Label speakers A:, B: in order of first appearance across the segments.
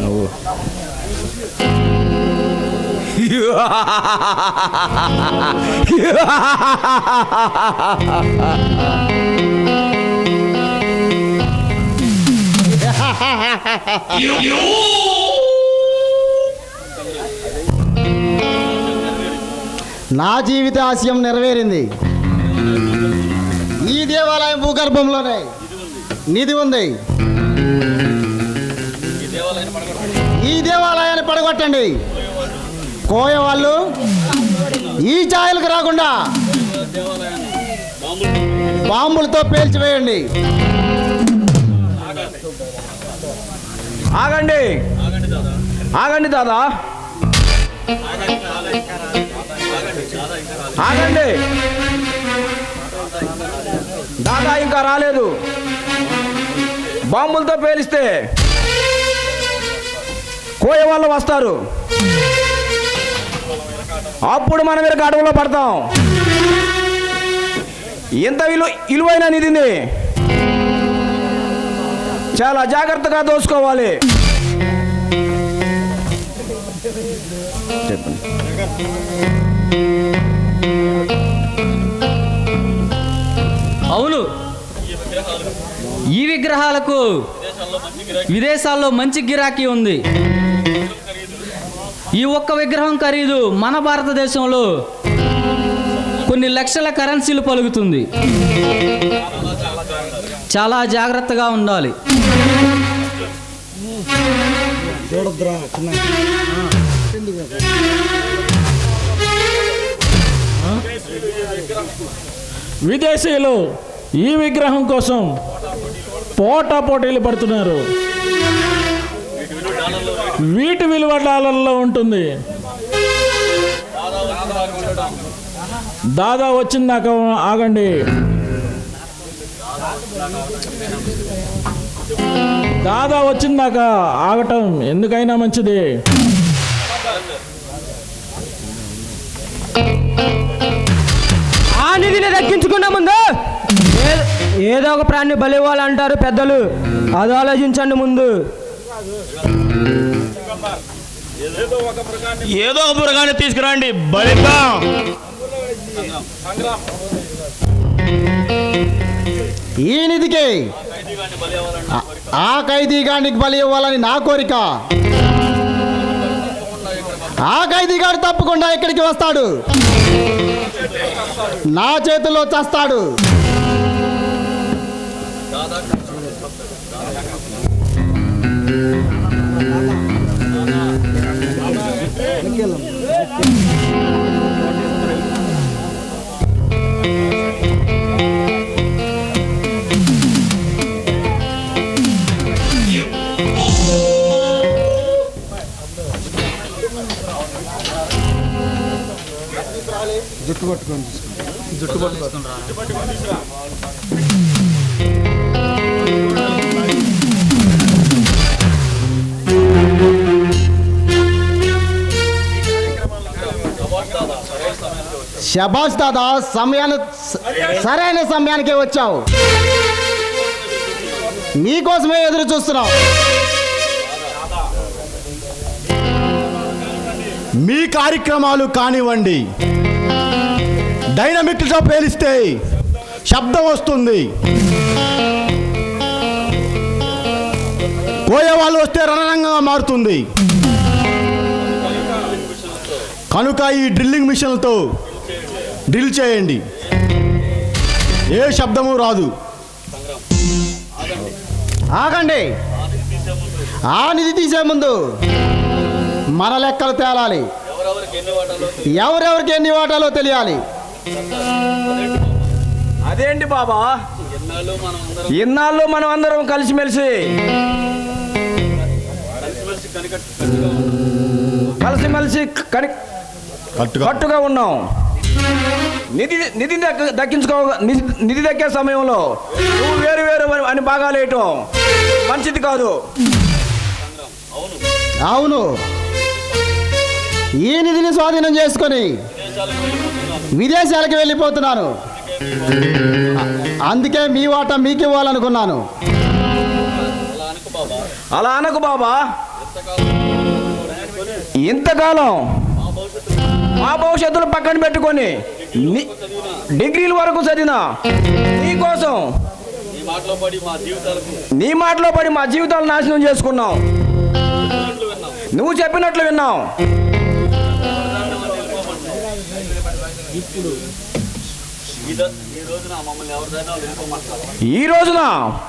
A: నువ్వు.
B: నా జీవిత ఆశయం నెరవేరింది. ఈ దేవాలయం భూగర్భంలోనే. నిధి ఉంది. ఈ దేవాలయాన్ని పడగొట్టండి. కోయ వాళ్ళు ఈ ఛాయలకు రాకుండా బాంబులతో పేల్చివేయండి.
A: ఆగండి. ఆగండి దాదా. ఆగండి. దాదా ఇంకా రాలేదు. బాంబులతో పేలిస్తే కోయ వాళ్ళు వస్తారు. అప్పుడు మనం ఇక అడవులో పడతాం. ఎంత విలువ విలువైన నిధిని? చాలా జాగ్రత్తగా దోసుకోవాలి. చెప్పండి.
C: అవును. ఈ విగ్రహాలకు విదేశాల్లో మంచి గిరాకీ ఉంది. ఈ ఒక్క విగ్రహం ఖరీదు మన భారతదేశంలో కొన్ని లక్షల కరెన్సీలు పలుకుతుంది. చాలా జాగ్రత్తగా ఉండాలి.
D: విదేశీయులు ఈ విగ్రహం కోసం పోటా పోటీలు పడుతున్నారు. వీటి విలువ డాలర్లో ఉంటుంది. దాదా వచ్చిందాక ఆగండి. దాదా వచ్చిందాక ఆగటం ఎందుకైనా మంచిది.
E: ఆ నిధిని దక్కించుకున్న ముందు. ఏదో ఒక ప్రాణి బలివ్వాలంటారు పెద్దలు. అది ఆలోచించండి ముందు.
F: ఏదో ఒక పురగాన్ని తీసుకురండి బలిద్దాం.
B: ఈ నిధికి ఆ- ఆ ఖైదీగానికి బలి ఇవ్వాలని నా కోరిక. ఆ ఖైదీగాడు తప్పకుండా ఇక్కడికి వస్తాడు? నా చేతిలో చస్తాడు. శబాష్ దాదా సమయాన్ని సరైన సమయానికే వచ్చావు. నీకోసమే ఎదురు చూస్తున్నాం.
G: మీ కార్యక్రమాలు కానివ్వండి. డైనమిక్తో పేలిస్తే శబ్దం వస్తుంది. కోయే వాళ్ళు వస్తే రణరంగంగా మారుతుంది. కనుక ఈ డ్రిల్లింగ్ మిషన్లతో డ్రిల్ చేయండి. ఏ శబ్దము రాదు.
B: ఆగండి. ఆ నిధి తీసే ముందు. మన లెక్కలు తేలాలి. ఎవరెవరికి ఎన్ని వాటాలో తెలియాలి?
A: అదేంటి బాబా? ఇన్నాళ్ళు మనం అందరం కలిసిమెలిసి కలిసిమెలిసి కని
G: కట్టుగా.
A: కట్టుగా ఉన్నాం. నిధి నిధి దక్క- దక్కించుకో నిధి నిధి దక్కే సమయంలో నువ్వు వేరు వేరు అని- అని బాగాలేయటం మంచిది కాదు.
B: అవును. ఈ నిధిని స్వాధీనం చేసుకొని విదేశాలకు వెళ్ళిపోతున్నాను. అందుకే మీ వాటా మీకు ఇవ్వాలనుకున్నాను.
A: అలా అనకు బాబా. ఇంతకాలం మా భవిష్యత్తులో పక్కన పెట్టుకొని డిగ్రీల వరకు చదివిన నీకోసం నీ మాటలో పడి మా జీవితాలు నాశనం చేసుకున్నాం నువ్వు చెప్పినట్లు విన్నావు. విన్నాం ఈ రోజున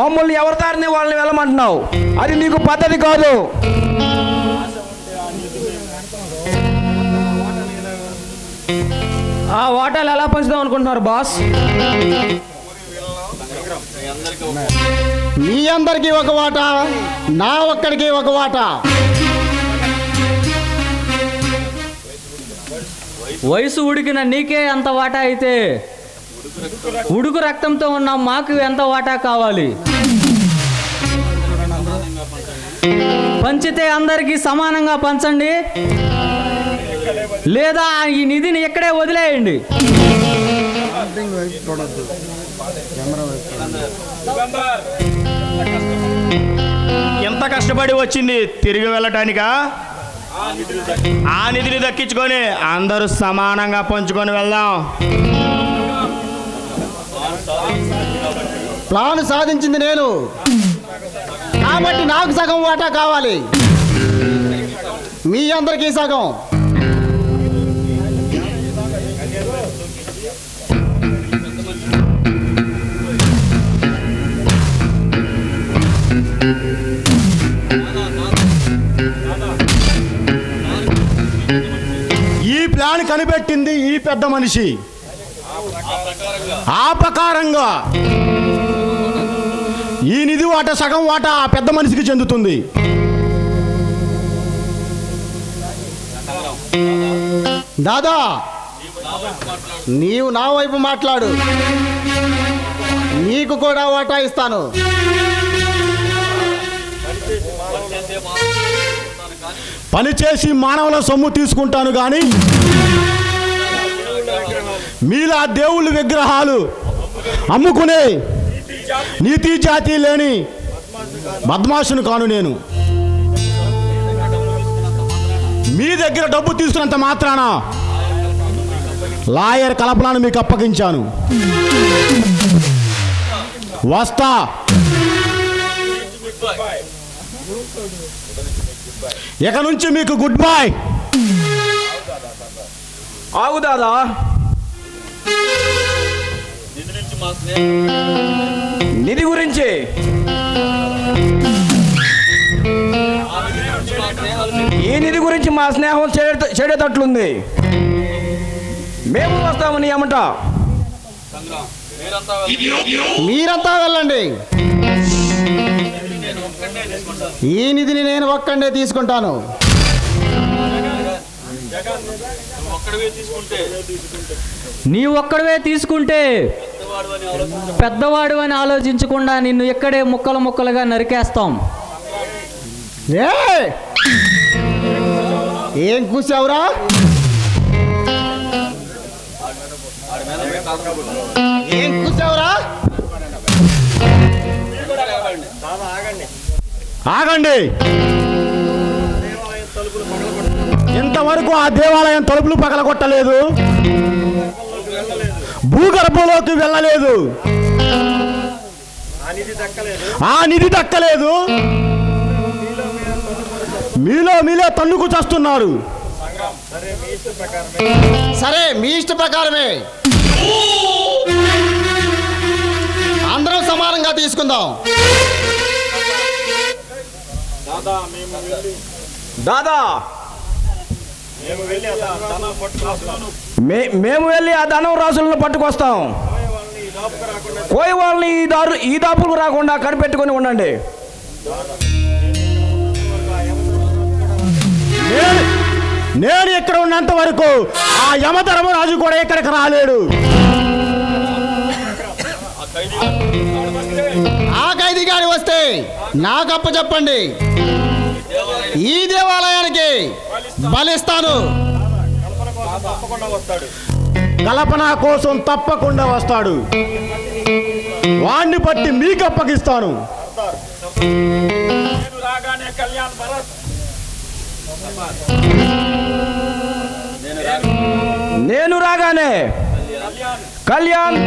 A: మమ్మల్ని ఎవరి దారిని వాళ్ళని వెళ్ళమంటున్నావు? అది నీకు పద్ధతి కాదు.
E: ఆ వాటాలు ఎలా పంచుదాం అనుకుంటున్నారు బాస్?
B: మీ అందరికీ ఒక వాట నా ఒక్కడికి ఒక వాట.
C: వయసు ఉడికిన నీకే అంత వాటా అయితే? ఉడుకు రక్తంతో ఉన్న మాకు ఎంత వాటా కావాలి? పంచితే అందరికీ సమానంగా పంచండి. లేదా ఈ నిధిని ఇక్కడే వదిలేయండి.
F: ఎంత కష్టపడి వచ్చింది తిరిగి వెళ్ళటానికా? ఆ నిధిని దక్కించుకొని అందరూ సమానంగా పంచుకొని వెళ్దాం.
B: ప్లాన్ సాధించింది నేను. కాబట్టి నాకు సగం వాటా కావాలి. మీ అందరికీ సగం.
G: కనిపెట్టింది ఈ పెద్ద మనిషి. ఆ ప్రకారంగా ఈ నిధి వాట సగం వాట ఆ పెద్ద మనిషికి చెందుతుంది.
B: దాదా నీవు నా వైపు మాట్లాడు. నీకు కూడా వాటా ఇస్తాను.
G: పనిచేసి మానవుల సొమ్ము తీసుకుంటాను కానీ మీలా దేవుళ్ళ విగ్రహాలు అమ్ముకునే నీతి జాతి లేని బద్మాషును కాను నేను. మీ దగ్గర డబ్బు తీసుకున్నంత మాత్రాన లాయర్ కలపలను మీకు అప్పగించాను. వస్తా. ఇక నుంచి మీకు గుడ్ బాయ్
A: ఆగు దాదా. నిధి గురించి ఈ నిధి గురించి మా స్నేహం చెడేటట్లుంది మేము వస్తామని ఏమంట
B: మీరంతా వెళ్ళండి. ఈ నిధిని నేను ఒక్కండే తీసుకుంటాను.
C: నీ ఒక్కడవే తీసుకుంటే పెద్దవాడు అని ఆలోచించకుండా నిన్ను ఇక్కడే ముక్కలు ముక్కలుగా నరికేస్తాం.
B: ఏ! ఏం కూసావురా? ఏం కూసావురా?
G: ఆగండి. ఇంతవరకు ఆ దేవాలయం తలుపులు పగలగొట్టలేదు. భూగర్భంలోకి వెళ్ళలేదు. ఆ నిధి దక్కలేదు. మీలో మీలో తన్నుకు చేస్తున్నారు.
B: సరే మీ ఇష్ట ప్రకారమే. అందరం సమానంగా తీసుకుందాం.
A: దాదా మేము వెళ్ళి ఆ ధనం రాసులను పట్టుకొస్తాం. కోయి వాళ్ళని ఈ దారు ఈ దాపులకు రాకుండా కనిపెట్టుకొని ఉండండి.
G: నేను నేను ఇక్కడ ఉన్నంత వరకు ఆ యమధర్మరాజు కూడా ఇక్కడికి రాలేడు.
B: ఆ ఖైదీ గారి వస్తే నాకు అప్ప చెప్పండి ఈ దేవాలయానికి బలిస్తాను.
G: కల్పన కోసం తప్పకుండా వస్తాడు. వాణ్ణి బట్టి మీకు అప్పగిస్తాను.
A: నేను రాగానే కళ్యాణ్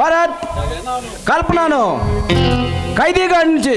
A: భరత్ కల్పనను ఖైదీగా నుంచి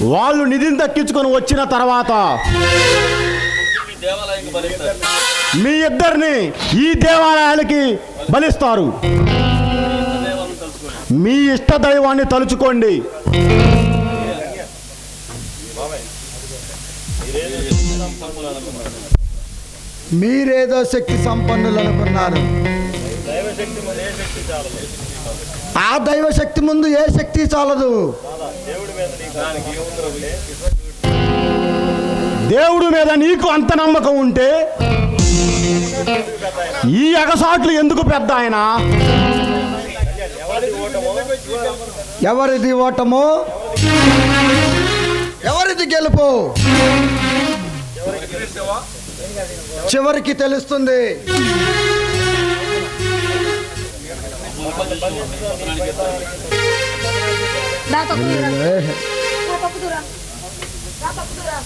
G: వాళ్ళు నిధిని దక్కించుకొని వచ్చిన తర్వాత మీ ఇద్దరిని ఈ దేవాలయాలకి బలిస్తారు. మీ ఇష్ట దైవాన్ని తలుచుకోండి.
H: మీరేదో శక్తి సంపన్నులు అనుకున్నారు. ఆ దైవ శక్తి ముందు ఏ శక్తి చాలదు?
G: దేవుడి మీద నీకు అంత నమ్మకం ఉంటే ఈ అగసాట్లు ఎందుకు పెద్ద ఆయన?
H: ఎవరిది ఓటము? ఎవరిది గెలుపు? చివరికి తెలుస్తుంది.
I: దా తప్పుదురా దా తప్పుదురా దా తప్పుదురా